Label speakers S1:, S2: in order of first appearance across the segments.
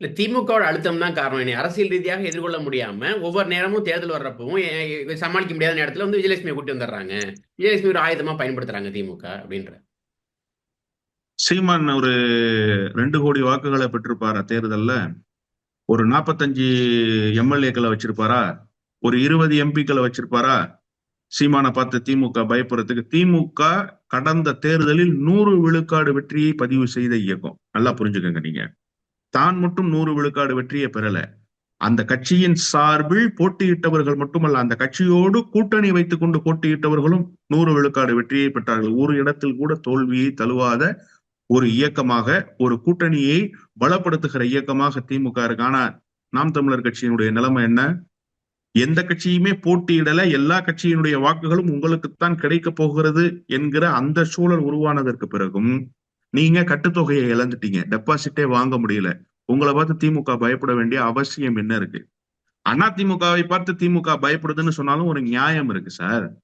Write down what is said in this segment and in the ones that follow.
S1: இல்ல திமுகவோட அழுத்தம் தான் காரணம். இனி அரசியல் ரீதியாக எதிர்கொள்ள முடியாம ஒவ்வொரு நேரமும் தேர்தல் வர்றப்பவும் சமாளிக்க முடியாத நேரத்துல வந்து விஜயலட்சுமியை கூட்டி வந்துடுறாங்க. விஜயலட்சுமி ஒரு ஆயுதமா பயன்படுத்துறாங்க திமுக அப்படின்ற.
S2: சீமான் ஒரு ரெண்டு கோடி வாக்குகளை பெற்றிருப்பாரா தேர்தல்ல? ஒரு நாற்பத்தஞ்சு எம்எல்ஏக்களை வச்சிருப்பாரா? ஒரு இருபது எம்பிக்களை வச்சிருப்பாரா? சீமானை பார்த்து திமுக பயப்படுறதுக்கு திமுக கடந்த தேர்தலில் நூறு விழுக்காடு வெற்றியை பதிவு செய்த இயக்கம். நல்லா புரிஞ்சுக்கங்க நீங்க. தான் மட்டும் நூறு விழுக்காடு வெற்றியை பெறல. அந்த கட்சியின் சார்பில் போட்டியிட்டவர்கள் மட்டுமல்ல அந்த கட்சியோடு கூட்டணி வைத்துக் கொண்டு போட்டியிட்டவர்களும் நூறு விழுக்காடு வெற்றியை பெற்றார்கள். ஒரு இடத்தில் கூட தோல்வியை தழுவாத ஒரு இயக்கமாக ஒரு கூட்டணியை பலப்படுத்துகிற இயக்கமாக திமுக இருக்கு ஆனா நாம் தமிழர் கட்சியினுடைய நிலைமை என்ன? எந்த கட்சியுமே போட்டியிடல. எல்லா கட்சியினுடைய வாக்குகளும் உங்களுக்குத்தான் கிடைக்க போகிறது என்கிற அந்த சூழல் உருவானதற்கு பிறகும் நீங்க கட்டுத்தொகையை இழந்துட்டீங்க. டெபாசிட்டே வாங்க முடியல. உங்களை பார்த்து திமுக பயப்பட வேண்டிய அவசியம் என்ன இருக்கு? அண்ணா திமுகவை பார்த்து திமுக பயப்படுதுன்னு சொன்னாலும் ஒரு நியாயம் இருக்கு சார்.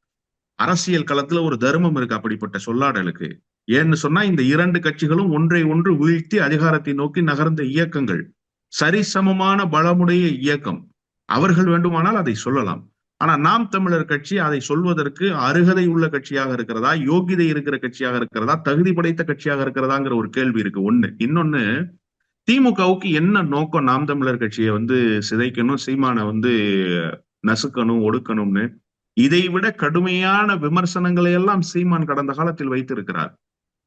S2: அரசியல் களத்துல ஒரு தர்மம் இருக்கு அப்படிப்பட்ட சொல்லாடலுக்கு. ஏன்னு சொன்னா இந்த இரண்டு கட்சிகளும் ஒன்றை ஒன்று வீழ்த்தி அதிகாரத்தை நோக்கி நகர்ந்த இயக்கங்கள். சரிசமமான பலமுடைய இயக்கம். அவர்கள் வேண்டுமானால் அதை சொல்லலாம். ஆனா நாம் தமிழர் கட்சி அதை சொல்வதற்கு அருகதை உள்ள கட்சியாக இருக்கிறதா யோகிதை இருக்கிற கட்சியாக இருக்கிறதா தகுதி படைத்த கட்சியாக இருக்கிறதாங்கிற ஒரு கேள்வி இருக்கு. ஒண்ணு. இன்னொன்னு திமுகவுக்கு என்ன நோக்கம் நாம் தமிழர் கட்சியை வந்து சிதைக்கணும் சீமானை வந்து நசுக்கணும் ஒடுக்கணும்னு? இதைவிட கடுமையான விமர்சனங்களை எல்லாம் சீமான் கடந்த காலத்தில் வைத்திருக்கிறார்.